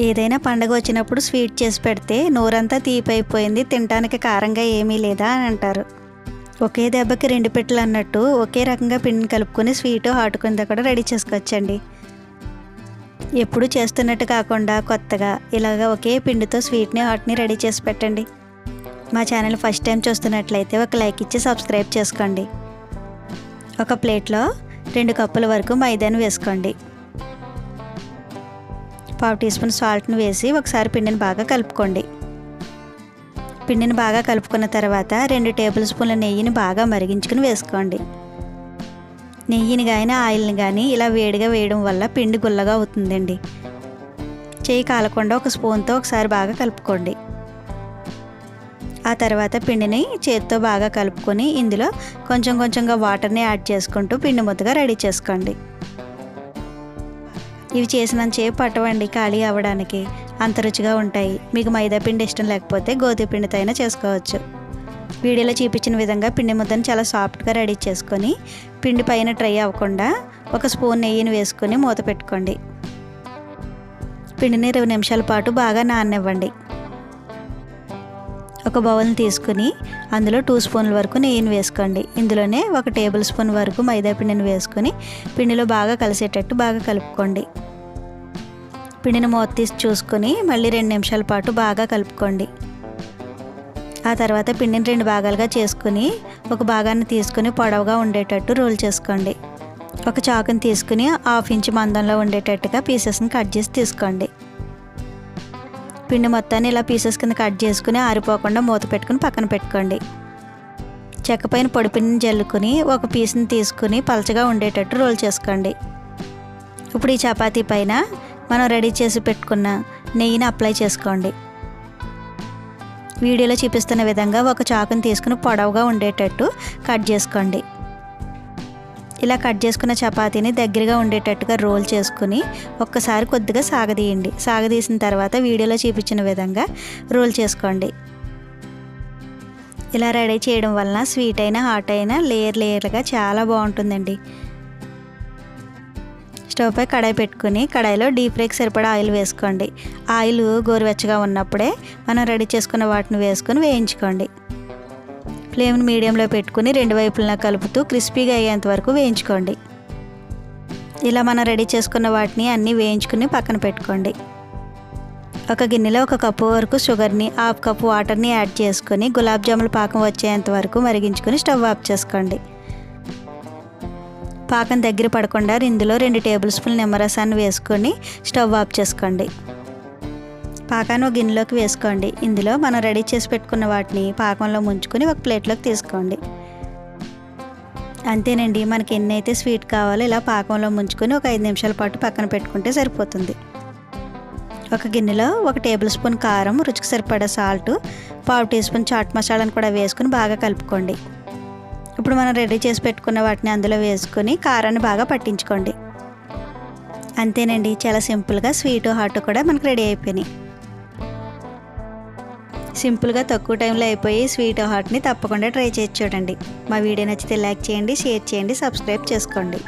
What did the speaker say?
ఏదైనా పండగ వచ్చినప్పుడు స్వీట్ చేసి పెడితే నోరంతా తీపైపోయింది తినడానికి కారంగా ఏమీ లేదా అని అంటారు. ఒకే దెబ్బకి రెండు పెట్టెలు అన్నట్టు ఒకే రకంగా పిండిని కలుపుకొని స్వీట్ హాట్ కింద కూడా రెడీ చేసుకోవచ్చండి. ఎప్పుడు చేస్తున్నట్టు కాకుండా కొత్తగా ఇలాగ ఒకే పిండితో స్వీట్ని హాట్ని రెడీ చేసి పెట్టండి. మా ఛానల్ ఫస్ట్ టైం చూస్తున్నట్లయితే ఒక లైక్ ఇచ్చి సబ్స్క్రైబ్ చేసుకోండి. ఒక ప్లేట్లో రెండు కప్పుల వరకు మైదాను వేసుకోండి. పావు టీ స్పూన్ సాల్ట్ని వేసి ఒకసారి పిండిని బాగా కలుపుకోండి. పిండిని బాగా కలుపుకున్న తర్వాత రెండు టేబుల్ స్పూన్ల నెయ్యిని బాగా మరిగించుకుని వేసుకోండి. నెయ్యిని కానీ ఆయిల్ని కానీ ఇలా వేడిగా వేయడం వల్ల పిండి గుల్లగా అవుతుందండి. చేయి కాలకుండా ఒక స్పూన్తో ఒకసారి బాగా కలుపుకోండి. ఆ తర్వాత పిండిని చేతితో బాగా కలుపుకొని ఇందులో కొంచెం కొంచెంగా వాటర్ని యాడ్ చేసుకుంటూ పిండి ముద్దగా రెడీ చేసుకోండి. ఇవి చేసినంత సేపు పట్టవండి ఖాళీ అవ్వడానికి. అంత రుచిగా ఉంటాయి. మీకు మైదా పిండి ఇష్టం లేకపోతే గోధుమ పిండితో అయినా చేసుకోవచ్చు. వీడియోలో చూపించిన విధంగా పిండి ముద్దను చాలా సాఫ్ట్గా రెడీ చేసుకొని పిండి పైన ట్రై అవ్వకుండా ఒక స్పూన్ నెయ్యిని వేసుకొని మూత పెట్టుకోండి. పిండిని ఇరవై నిమిషాల పాటు బాగా నాననివ్వండి. ఒక బౌల్ని తీసుకుని అందులో టూ స్పూన్ల వరకు నెయ్యిని వేసుకోండి. ఇందులోనే ఒక టేబుల్ స్పూన్ వరకు మైదా పిండిని వేసుకొని పిండిలో బాగా కలిసేటట్టు బాగా కలుపుకోండి. పిండిని మూత తీసి చూసుకొని మళ్ళీ రెండు నిమిషాల పాటు బాగా కలుపుకోండి. ఆ తర్వాత పిండిని రెండు భాగాలుగా చేసుకుని ఒక భాగాన్ని తీసుకుని పొడవుగా ఉండేటట్టు రోల్ చేసుకోండి. ఒక చాకుని తీసుకుని హాఫ్ ఇంచ్ మందంలో ఉండేటట్టుగా పీసెస్ని కట్ చేసి తీసుకోండి. పిండి మొత్తాన్ని ఇలా పీసెస్ కింద కట్ చేసుకుని ఆరిపోకుండా మూత పెట్టుకుని పక్కన పెట్టుకోండి. చెక్క పైన పొడి జల్లుకుని ఒక పీస్ని తీసుకుని పలచగా ఉండేటట్టు రోల్ చేసుకోండి. ఇప్పుడు ఈ చపాతీ పైన మనం రెడీ చేసి పెట్టుకున్న నెయ్యిని అప్లై చేసుకోండి. వీడియోలో చూపిస్తున్న విధంగా ఒక చాకుని తీసుకుని పొడవుగా ఉండేటట్టు కట్ చేసుకోండి. ఇలా కట్ చేసుకున్న చపాతీని దగ్గరగా ఉండేటట్టుగా రోల్ చేసుకుని ఒక్కసారి కొద్దిగా సాగదీయండి. సాగదీసిన తర్వాత వీడియోలో చూపించిన విధంగా రోల్ చేసుకోండి. ఇలా రెడీ చేయడం వలన స్వీట్ అయినా హాట్ అయినా లేయర్ లేయర్గా చాలా బాగుంటుందండి. స్టవ్ పై కడాయి పెట్టుకుని కడాయిలో డీప్ ఫ్రైకి సరిపడా ఆయిల్ వేసుకోండి. ఆయిల్ గోరువెచ్చగా ఉన్నప్పుడే మనం రెడీ చేసుకున్న వాటిని వేసుకొని వేయించుకోండి. ఫ్లేమ్ని మీడియంలో పెట్టుకుని రెండు వైపులా కలుపుతూ క్రిస్పీగా అయ్యేంత వరకు వేయించుకోండి. ఇలా మనం రెడీ చేసుకున్న వాటిని అన్నీ వేయించుకుని పక్కన పెట్టుకోండి. ఒక గిన్నెలో ఒక కప్పు వరకు షుగర్ని హాఫ్ కప్పు వాటర్ని యాడ్ చేసుకొని గులాబ్ జాముల పాకం వచ్చేంత వరకు మరిగించుకొని స్టవ్ ఆఫ్ చేసుకోండి. పాకం దగ్గర పడకుండా ఇందులో రెండు టేబుల్ స్పూన్ నిమ్మరసాన్ని వేసుకొని స్టవ్ ఆఫ్ చేసుకోండి. పాకాన్ని ఒక గిన్నెలోకి వేసుకోండి. ఇందులో మనం రెడీ చేసి పెట్టుకున్న వాటిని పాకంలో ముంచుకొని ఒక ప్లేట్లోకి తీసుకోండి. అంతేనండి మనకి ఎన్నైతే స్వీట్ కావాలో ఇలా పాకంలో ముంచుకొని ఒక ఐదు నిమిషాల పాటు పక్కన పెట్టుకుంటే సరిపోతుంది. ఒక గిన్నెలో ఒక టేబుల్ స్పూన్ కారం రుచికి సరిపడా సాల్ట్ పావు టీ స్పూన్ చాట్ మసాలాను కూడా వేసుకొని బాగా కలుపుకోండి. ఇప్పుడు మనం రెడీ చేసి పెట్టుకున్న వాటిని అందులో వేసుకొని కారాన్ని బాగా పట్టించుకోండి. అంతేనండి చాలా సింపుల్గా స్వీట్ హాట్ కూడా మనకు రెడీ అయిపోయినాయి. సింపుల్గా తక్కువ టైంలో అయిపోయి స్వీట్ హాట్ని తప్పకుండా ట్రై చేసి చూడండి. మా వీడియో నచ్చితే లైక్ చేయండి షేర్ చేయండి సబ్స్క్రైబ్ చేసుకోండి.